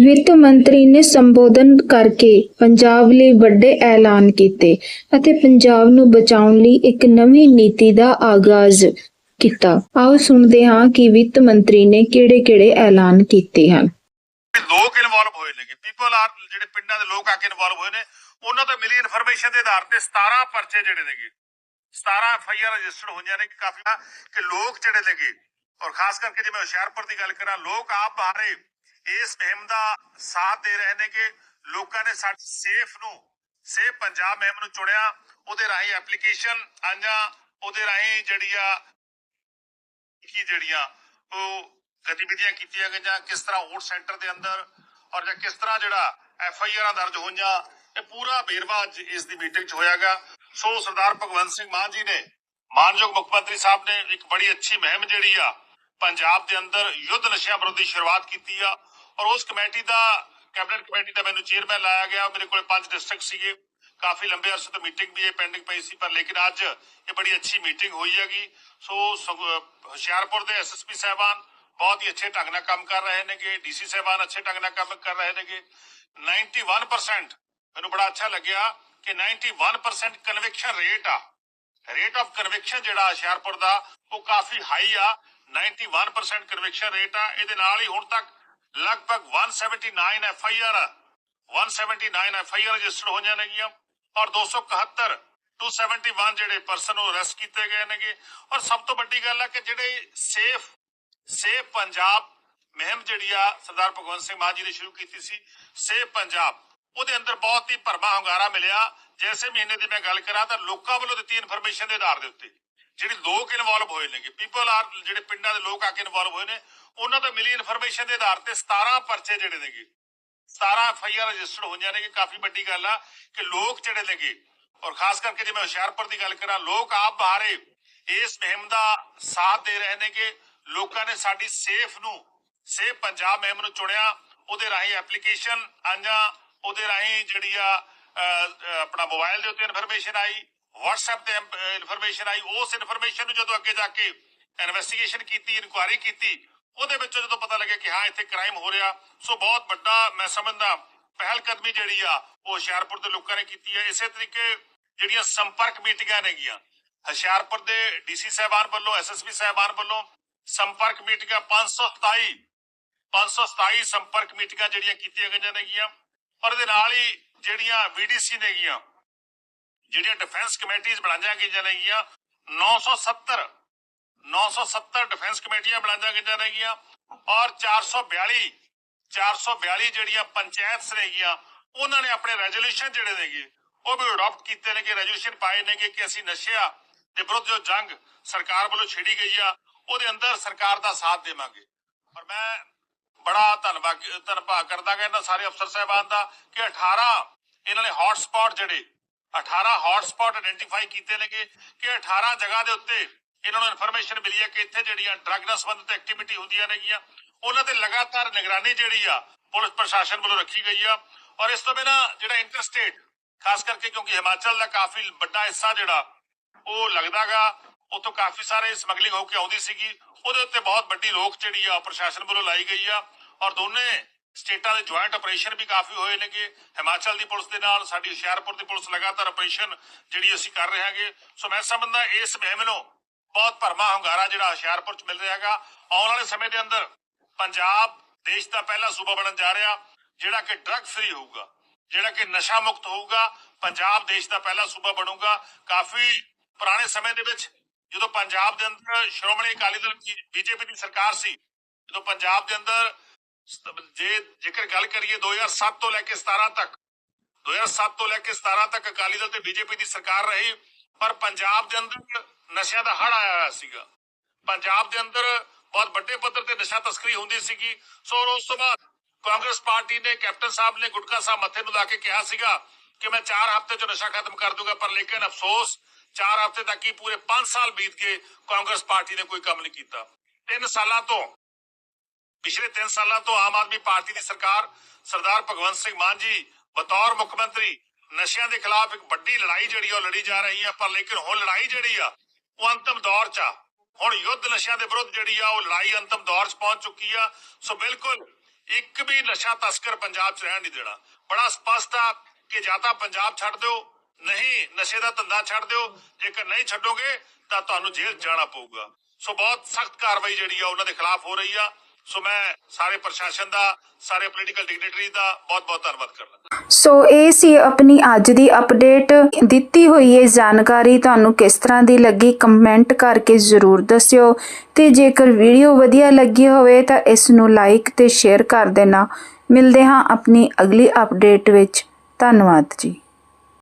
ਵਿੱਤ ਮੰਤਰੀ ਨੇ ਸੰਬੋਧਨ ਕਰਕੇ ਪੰਜਾਬ ਲਈ ਵੱਡੇ ਐਲਾਨ ਕੀਤੇ ਅਤੇ ਪੰਜਾਬ ਨੂੰ ਬਚਾਉਣ ਲਈ ਇੱਕ ਨਵੀਂ ਨੀਤੀ ਦਾ ਆਗਾਜ਼ ਕੀਤਾ। ਆਓ ਸੁਣਦੇ ਹਾਂ ਕਿ ਵਿੱਤ ਮੰਤਰੀ ਨੇ ਕਿਹੜੇ-ਕਿਹੜੇ ਐਲਾਨ ਕੀਤੇ ਹਨ। ਲੋਕ ਇਨਵੋਲਵ ਹੋਏ ਨੇਗੇ। ਪੀਪਲ ਆਰ ਜਿਹੜੇ ਪਿੰਡਾਂ ਦੇ ਲੋਕ ਆ ਕੇ ਇਨਵੋਲਵ ਹੋਏ ਨੇ, ਉਹਨਾਂ ਤੋਂ ਮਿਲੀ ਇਨਫੋਰਮੇਸ਼ਨ ਦੇ ਆਧਾਰ ਤੇ 17 ਪਰਚੇ ਜਿਹੜੇ ਨੇਗੇ 17 ਐਫਆਈਆਰ ਰਜਿਸਟਰਡ ਹੋਈਆਂ ਨੇ ਕਾਫੀ ਕਿ ਲੋਕ ਜਿਹੜੇ ਨੇਗੇ, ਔਰ ਖਾਸ ਕਰਕੇ ਜੇ ਮੈਂ ਹੁਸ਼ਿਆਰਪੁਰ ਦੀ ਗੱਲ ਕਰਾਂ, ਲੋਕ ਆਪ ਬਾਹਰੇ ਇਸ ਮੁਹਿੰਮ ਦਾ ਸਾਥ ਦੇ ਰਹੇ ਨੇ ਕਿ ਲੋਕਾਂ ਨੇ ਸਾਡੇ ਸੇਫ ਨੂੰ, ਸੇਫ ਪੰਜਾਬ ਮੁਹਿੰਮ ਨੂੰ ਚੁਣਿਆ। ਉਹਦੇ ਰਾਹੀਂ ਐਪਲੀਕੇਸ਼ਨ ਆਂਜਾਂ ਉਹਦੇ ਰਾਹੀਂ ਜਿਹੜੀ ਆ, ਕੀ ਜਿਹੜੀਆਂ ਉਹ ਗਤੀਵਿਧੀਆਂ ਕੀਤੀਆਂ ਗਈਆਂ, ਕਿਸ ਤਰ੍ਹਾਂ ਵੋਟ ਸੈਂਟਰ ਦੇ ਅੰਦਰ ਔਰ ਜਾਂ ਕਿਸ ਤਰ੍ਹਾਂ ਜਿਹੜਾ ਐਫ ਆਈ ਆਰਾਂ ਦਰਜ ਹੋਈਆਂ, ਇਹ ਪੂਰਾ ਬੇਰਵਾ ਅੱਜ ਇਸ ਦੀ ਮੀਟਿੰਗ 'ਚ ਹੋਇਆਗਾ। ਸੋ ਸਰਦਾਰ ਭਗਵੰਤ ਸਿੰਘ ਮਾਨ ਜੀ ਨੇ, ਮਾਨਯੋਗ ਮੁੱਖ ਮੰਤਰੀ ਸਾਹਿਬ ਨੇ ਇੱਕ ਬੜੀ ਅੱਛੀ ਮੁਹਿੰਮ ਜਿਹੜੀ ਆ, ਪੰਜਾਬ ਦੇ ਅੰਦਰ ਯੁੱਧ ਨਸ਼ਿਆਂ ਵਿਰੋਧੀ ਸ਼ੁਰੂਆਤ ਕੀਤੀ ਆ। ਔਰ ਉਸ ਕਮੇਟੀ ਦਾ, ਕੈਬਨਿਟ ਕਮੇਟੀ ਦਾ ਮੈਨੂੰ ਚੇਅਰਮੈਨ ਲਾਇਆ ਗਿਆ। ਮੇਰੇ ਕੋਲ ਪੰਜ ਡਿਸਟ੍ਰਿਕਟ ਸੀਗੇ। ਕਾਫੀ ਲੰਬੇ ਅਰਸੇ ਤੋਂ ਮੀਟਿੰਗ ਵੀ ਇਹ ਪੈਂਡਿੰਗ ਪਈ ਸੀ, ਪਰ ਲੇਕਿਨ ਅੱਜ ਇਹ ਬੜੀ ਅੱਛੀ ਮੀਟਿੰਗ ਹੋਈ ਹੈਗੀ। ਸੋ ਹੁਸ਼ਿਆਰਪੁਰ ਦੇ ਐਸਐਸਪੀ ਸਾਹਿਬਾਨ ਬਹੁਤ ਹੀ ਅੱਛੇ ਢੰਗ ਨਾਲ ਕੰਮ ਕਰ ਰਹੇ ਨੇਗੇ। ਡੀਸੀ ਸਾਹਿਬਾਨ ਅੱਛੇ ਢੰਗ ਨਾਲ ਕੰਮ ਕਰ ਰਹੇ ਨੇਗੇ। 91% ਮੈਨੂੰ ਬੜਾ ਅੱਛਾ ਲੱਗਿਆ ਕਿ 91% ਕਨਵਿਕਸ਼ਨ ਰੇਟ ਆ। ਰੇਟ ਆਫ ਕਨਵਿਕਸ਼ਨ ਜਿਹੜਾ ਹੁਸ਼ਿਆਰਪੁਰ ਦਾ, ਉਹ ਕਾਫੀ ਹਾਈ ਆ। 91% ਕਨਵਿਕਸ਼ਨ ਰੇਟ ਆ। ਇਹਦੇ ਨਾਲ ਹੀ ਹੁਣ ਤੱਕ ਲਗਭਗ 179 F I R 179 F I R registered ਹੋਈਆਂ ਨੇਗੀਆਂ ਔਰ 271 271 ਜਿਹੜੇ ਪਰਸਨ ਉਹ ਅਰੈਸਟ ਕੀਤੇ ਗਏ ਨੇਗੇ। ਔਰ ਸਭ ਤੋਂ ਵੱਡੀ ਗੱਲ ਆ ਕਿ ਜਿਹੜੇ ਸੇਫ ਸੇਫ ਪੰਜਾਬ ਮੁਹਿੰਮ ਜਿਹੜੀ ਆ ਸਰਦਾਰ ਭਗਵੰਤ ਸਿੰਘ ਮਾਨ ਜੀ ਨੇ ਸ਼ੁਰੂ ਕੀਤੀ ਸੀ, ਸੇਫ ਪੰਜਾਬ, ਉਹਦੇ ਅੰਦਰ ਬਹੁਤ ਹੀ ਭਰਮਾ ਹੁੰਗਾਰਾ ਮਿਲਿਆ। ਜੈਸੇ ਮਹੀਨੇ ਦੀ ਮੈਂ ਗੱਲ ਕਰਾਂ ਤਾਂ ਲੋਕਾਂ ਵੱਲੋਂ ਦਿੱਤੀ ਇਨਫੋਰਮੇਸ਼ਨ ਦੇ ਆਧਾਰ ਦੇ ਉੱਤੇ। ਜਿਹੜੇ ਲੋਕ ਇਨਵੋਲਵ ਹੋਏ ਨੇਗੇ ਪੀਪਲ ਆਰ ਜਿਹੜੇ ਪਿੰਡਾਂ ਦੇ ਲੋਕ ਆ ਕੇ ਇਨਵੋਲਵ ਹੋਏ ਨੇ, ਉਹਨਾਂ ਤੋਂ ਮਿਲੀ ਇਨਫੋਰਮੇਸ਼ਨ ਦੇ ਆਧਾਰ ਤੇ 17 ਪਰਚੇ ਜਿਹੜੇ ਨੇਗੇ 17 ਐਫਆਈਆਰ ਰਜਿਸਟਰਡ ਹੋਈਆਂ ਨੇ ਕਿ ਕਾਫੀ ਵੱਡੀ ਗੱਲ ਆ ਕਿ ਲੋਕ ਜਿਹੜੇ ਨੇਗੇ, ਔਰ ਖਾਸ ਕਰਕੇ ਜੇ ਮੈਂ ਹੁਸ਼ਿਆਰਪੁਰ ਦੀ ਗੱਲ ਕਰਾਂ, ਲੋਕ ਆਪ ਬਾਹਰੇ ਇਸ ਮੁਹਿੰਮ ਦਾ ਸਾਥ ਦੇ ਰਹੇ ਨੇ ਕਿ ਲੋਕਾਂ ਨੇ ਸਾਡੀ ਸੇਫ ਨੂੰ, ਸੇਫ ਪੰਜਾਬ ਮੁਹਿੰਮ ਨੂੰ ਚੁਣਿਆ, ਉਹਦੇ ਰਾਹੀਂ ਐਪਲੀਕੇਸ਼ਨ ਆਂਜਾਂ ਉਹਦੇ ਰਾਹੀਂ ਜਿਹੜੀ ਆ ਆਪਣਾ ਮੋਬਾਈਲ ਦੇ ਉੱਤੇ ਇਨਫੋਰਮੇਸ਼ਨ ਆਈ WhatsApp ਤੇ ਇਨਫੋਰਮੇਸ਼ਨ ਆਈ। ਉਸ ਇਨਫੋਰਮੇਸ਼ਨ ਨੂੰ ਜਦੋਂ ਅੱਗੇ ਜਾ ਕੇ ਇਨਵੈਸਟੀਗੇਸ਼ਨ ਕੀਤੀ ਇਨਕੁਆਇਰੀ ਕੀਤੀ, ਉਹਦੇ ਵਿੱਚੋਂ ਜਦੋਂ ਪਤਾ ਲੱਗਿਆ ਕਿ ਹਾਂ, ਇੱਥੇ ਕ੍ਰਾਈਮ ਹੋ ਰਿਹਾ। ਸੋ ਬਹੁਤ ਵੱਡਾ ਮੈਂ ਸਮਝਦਾ ਪਹਿਲ ਕਦਮੀ ਜਿਹੜੀ ਆ, ਉਹ ਹੁਸ਼ਿਆਰਪੁਰ ਦੇ ਲੋਕਾਂ ਨੇ ਕੀਤੀ ਹੈ ਇਸੇ ਤਰੀਕੇ ਜਿਹੜੀਆਂ ਸੰਪਰਕ ਮੀਟਿੰਗਾਂ ਨੇਗੀਆਂ, ਹੁਸ਼ਿਆਰਪੁਰ ਦੇ ਡੀਸੀ ਸਾਹਿਬਾਨ ਵੱਲੋਂ, ਐਸਐਸਪੀ ਸਾਹਿਬਾਨ ਵੱਲੋਂ ਸੰਪਰਕ ਮੀਟਿੰਗਾਂ 527 527 ਸੰਪਰਕ ਮੀਟਿੰਗਾਂ ਜਿਹੜੀਆਂ ਕੀਤੀਆਂ ਗਈਆਂ ਨੇਗੀਆਂ। ਔਰ ਇਹਦੇ ਨਾਲ ਹੀ ਜਿਹੜੀਆਂ ਵੀਡੀਸੀ ਨੇਗੀਆਂ ਜਿਹੜੀਆਂ ਡਿਫੈਂਸ ਕਮੇਟੀਆਂ ਬਣਾਈਆਂ ਗਈਆਂ ਨੇਗੀਆਂ 970 970 ਡਿਫੈਂਸ ਕਮੇਟੀਆਂ ਬਣਾਈਆਂ ਗਈਆਂ ਨੇਗੀਆਂ ਔਰ 442 442 ਜਿਹੜੀਆਂ ਪੰਚਾਇਤ ਨੇਗੀਆਂ, ਉਹਨਾਂ ਨੇ ਆਪਣੇ ਰੈਜ਼ੋਲੂਸ਼ਨ ਜਿਹੜੇ ਨੇਗੇ, ਉਹ ਵੀ ਅਡਾਪਟ ਕੀਤੇ ਨੇ ਕਿ ਰੈਜ਼ੋਲੂਸ਼ਨ ਪਾਏ ਨੇਗੇ ਕਿ ਅਸੀਂ ਨਸ਼ਿਆਂ ਦੇ ਵਿਰੁੱਧ ਜੋ ਜੰਗ ਸਰਕਾਰ ਵੱਲੋਂ ਛੇੜੀ ਗਈ ਆ, ਉਹਦੇ ਅੰਦਰ ਸਰਕਾਰ ਦਾ ਸਾਥ ਦੇਵਾਂਗੇ। ਔਰ ਮੈਂ ਬੜਾ ਧੰਨਵਾਦ ਧੰਨਵਾਦ ਕਰਦਾ ਹਾਂ ਇਹਨਾਂ ਸਾਰੇ ਅਫਸਰ ਸਾਹਿਬਾਨ ਦਾ ਕਿ 18 ਇਹਨਾਂ ਨੇ ਹੌਟ ਸਪੌਟ ਜਿਹੜੇ 18 ਹੌਟ ਆਇਡੈਂਟੀਫਾਈ ਕੀਤੇ ਨੇਗੇ ਕਿ 18 ਜਗ੍ਹਾ ਦੇ ਉੱਤੇ ਇਹਨਾਂ ਨੂੰ ਇਨਫੋਰਮੇਸ਼ਨ ਮਿਲੀ ਹੈ ਕਿ ਇੱਥੇ ਜਿਹੜੀਆਂ ਡਰੱਗ ਨਾਲ ਸੰਬੰਧਿਤ ਐਕਟੀਵਿਟੀ ਹੁੰਦੀਆਂ ਨੇਗੀਆਂ, ਉਹਨਾਂ ਤੇ ਲਗਾਤਾਰ ਨਿਗਰਾਨੀ ਜਿਹੜੀ ਆ ਪੁਲਿਸ ਪ੍ਰਸ਼ਾਸਨ ਵੱਲੋਂ ਰੱਖੀ ਗਈ ਆ ਔਰ ਇਸ ਤੋਂ ਬਿਨਾਂ ਜਿਹੜਾ ਇੰਟਰਸਟੇਟ ਖਾਸ ਕਰਕੇ ਕਿਉਂਕਿ ਹਿਮਾਚਲ ਦਾ ਕਾਫੀ ਵੱਡਾ ਹਿੱਸਾ ਜਿਹੜਾ, ਉਹ ਲੱਗਦਾਗਾ ਉਤੋਂ ਕਾਫੀ ਸਾਰੇ ਸਮਗਲਿੰਗ ਹੋ ਕੇ ਆਉਂਦੀ ਸੀਗੀ, ਉਹਦੇ ਉੱਤੇ ਬਹੁਤ ਵੱਡੀ ਰੋਕ ਜਿਹੜੀ ਆ ਪ੍ਰਸ਼ਾਸਨ ਵੱਲੋਂ ਲਾਈ ਗਈ ਆ ਔਰ ਦੋਨੇ ਸਟੇਟਾਂ ਦੇ ਜੁਆਇੰਟ ਆਪਰੇਸ਼ਨ ਵੀ ਕਾਫੀ ਹੋਏ ਨੇਗੇ। ਹਿਮਾਚਲ ਦੀ ਪੁਲਿਸ ਦੇ ਨਾਲ, ਸਾਡੀ ਹੁਸ਼ਿਆਰਪੁਰ ਦੀ ਪੁਲਿਸ ਲਗਾਤਾਰ ਆਪਰੇਸ਼ਨ ਜਿਹੜੀ ਅਸੀਂ ਕਰ ਰਹੇ ਹਾਂਗੇ। ਸੋ ਮੈਂ ਸਮਝਦਾ ਇਸ ਮੁਹਿੰਮ ਨੂੰ ਬਹੁਤ ਭਰਮਾ ਹੁੰਗਾਰਾ ਜਿਹੜਾ ਹੁਸ਼ਿਆਰਪੁਰ ਚ ਮਿਲ ਰਿਹਾ ਆਉਣ ਵਾਲੇ ਸਮੇਂ ਦੇ ਅੰਦਰ ਪੰਜਾਬ ਦੇਸ਼ ਦਾ ਪਹਿਲਾ ਸੂਬਾ ਬਣਨ ਜਾ ਰਿਹਾ, ਜਿਹੜਾ ਕਿ ਡਰੱਗ ਫ੍ਰੀ ਹੋਊਗਾ, ਜਿਹੜਾ ਕਿ ਨਸ਼ਾ ਮੁਕਤ ਹੋਊਗਾ, ਪੰਜਾਬ ਦੇਸ਼ ਦਾ ਪਹਿਲਾ ਸੂਬਾ ਬਣੂਗਾ। ਕਾਫੀ ਪੁਰਾਣੇ ਸਮੇਂ ਦੇ ਵਿੱਚ ਜਦੋਂ ਪੰਜਾਬ ਦੇ ਅੰਦਰ ਸ਼੍ਰੋਮਣੀ ਅਕਾਲੀ ਦਲ ਬੀਜੇਪੀ ਦੀ ਸਰਕਾਰ ਸੀ, ਜਦੋਂ ਪੰਜਾਬ ਦੇ ਅੰਦਰ ਜੇ ਜੇਕਰ ਗੱਲ ਕਰੀਏ 2007 ਤੋਂ ਲੈ ਕੇ 17 ਤੱਕ 2007 ਤੋਂ ਲੈ ਕੇ 17 ਤੱਕ ਅਕਾਲੀ ਦਲ ਤੇ ਬੀਜੇਪੀ ਦੀ ਸਰਕਾਰ ਰਹੀ, ਪਰ ਪੰਜਾਬ ਦੇ ਅੰਦਰ ਨਸ਼ਿਆਂ ਦਾ ਹੜ ਆਇਆ ਹੋਇਆ ਸੀਗਾ। ਪੰਜਾਬ ਦੇ ਅੰਦਰ ਬਹੁਤ ਵੱਡੇ ਪੱਧਰ ਤੇ ਨਸ਼ਾ ਤਸਕਰੀ ਹੁੰਦੀ ਸੀਗੀ। ਸੋ ਉਸ ਤੋਂ ਬਾਅਦ ਕਾਂਗਰਸ ਪਾਰਟੀ ਨੇ, ਕੈਪਟਨ ਸਾਹਿਬ ਨੇ ਗੁਟਕਾ ਸਾਹਿਬ ਮੱਥੇ ਨੂੰ ਲਾ ਕੇ ਕਿਹਾ ਸੀਗਾ ਕਿ ਮੈਂ 4 ਹਫ਼ਤੇ ਚ ਨਸ਼ਾ ਖਤਮ ਕਰ ਦੂੰਗਾ, ਪਰ ਲੇਕਿਨ ਅਫਸੋਸ 4 ਹਫ਼ਤੇ ਤੱਕ ਹੀ ਪੂਰੇ 5 ਸਾਲ ਬੀਤ ਗਏ, ਕਾਂਗਰਸ ਪਾਰਟੀ ਨੇ ਕੋਈ ਕੰਮ ਨਹੀਂ ਕੀਤਾ। 3 ਸਾਲਾਂ ਤੋਂ ਪਿਛਲੇ 3 ਸਾਲਾਂ ਤੋਂ ਆਮ ਆਦਮੀ ਪਾਰਟੀ ਦੀ ਸਰਕਾਰ ਸਰਦਾਰ ਭਗਵੰਤ ਸਿੰਘ ਮਾਨ ਜੀ, ਬਤੌਰ ਮੁੱਖ ਮੰਤਰੀ, ਨਸ਼ਿਆਂ ਦੇ ਖਿਲਾਫ ਇੱਕ ਵੱਡੀ ਲੜਾਈ ਜਿਹੜੀ ਆ ਉਹ ਲੜੀ ਜਾ ਰਹੀ ਆ, ਪਰ ਲੇਕਿਨ ਹੁਣ ਲੜਾਈ ਜਿਹੜੀ ਆ ਉਹ ਅੰਤਮ ਦੌਰ 'ਚ ਆ। ਹੁਣ ਯੁੱਧ ਨਸ਼ਿਆਂ ਦੇ ਵਿਰੁੱਧ ਜਿਹੜੀ ਆ ਉਹ ਲੜਾਈ ਅੰਤਮ ਦੌਰ 'ਚ ਪਹੁੰਚ ਚੁੱਕੀ ਆ। ਸੋ ਬਿਲਕੁਲ ਇੱਕ ਵੀ ਨਸ਼ਾ ਤਸਕਰ ਪੰਜਾਬ 'ਚ ਰਹਿਣ ਨਹੀਂ ਦੇਣਾ। ਬੜਾ ਸਪਸ਼ਟ ਆ ਕਿ ਜਾਂ ਤਾਂ ਪੰਜਾਬ ਛੱਡ ਦਿਓ, ਨਹੀਂ ਨਸ਼ੇ ਦਾ ਧੰਦਾ ਛੱਡ ਦਿਓ। ਜੇਕਰ ਨਹੀਂ ਛੱਡੋਗੇ ਤਾਂ ਤੁਹਾਨੂੰ ਜੇਲ੍ਹ ਜਾਣਾ ਪਊਗਾ। ਸੋ ਬਹੁਤ ਸਖਤ ਕਾਰਵਾਈ ਜਿਹੜੀ ਆ ਉਹਨਾਂ ਦੇ ਖਿਲਾਫ ਹੋ ਰਹੀ ਆ। ਸੋ ਮੈਂ ਸਾਰੇ ਪ੍ਰਸ਼ਾਸਨ ਦਾ, ਸਾਰੇ ਪੋਲੀਟੀਕਲ ਡਿਗਨਿਟਰੀ ਦਾ ਬਹੁਤ ਬਹੁਤ ਧੰਨਵਾਦ ਕਰਦਾ ਸੋ ਇਹ ਸੀ ਆਪਣੀ ਅੱਜ ਦੀ ਅਪਡੇਟ ਦਿੱਤੀ ਹੋਈ ਇਹ ਜਾਣਕਾਰੀ ਤੁਹਾਨੂੰ ਕਿਸ ਤਰ੍ਹਾਂ ਦੀ ਲੱਗੀ ਕਮੈਂਟ ਕਰਕੇ ਜ਼ਰੂਰ ਦੱਸਿਓ। ਤੇ ਜੇਕਰ ਵੀਡੀਓ ਵਧੀਆ ਲੱਗੀ ਹੋਵੇ, ਤਾਂ ਇਸ ਨੂੰ ਲਾਈਕ ਤੇ ਸ਼ੇਅਰ ਕਰ ਦੇਣਾ। ਮਿਲਦੇ ਹਾਂ ਆਪਣੀ ਅਗਲੀ ਅਪਡੇਟ ਵਿੱਚ। ਧੰਨਵਾਦ ਜੀ।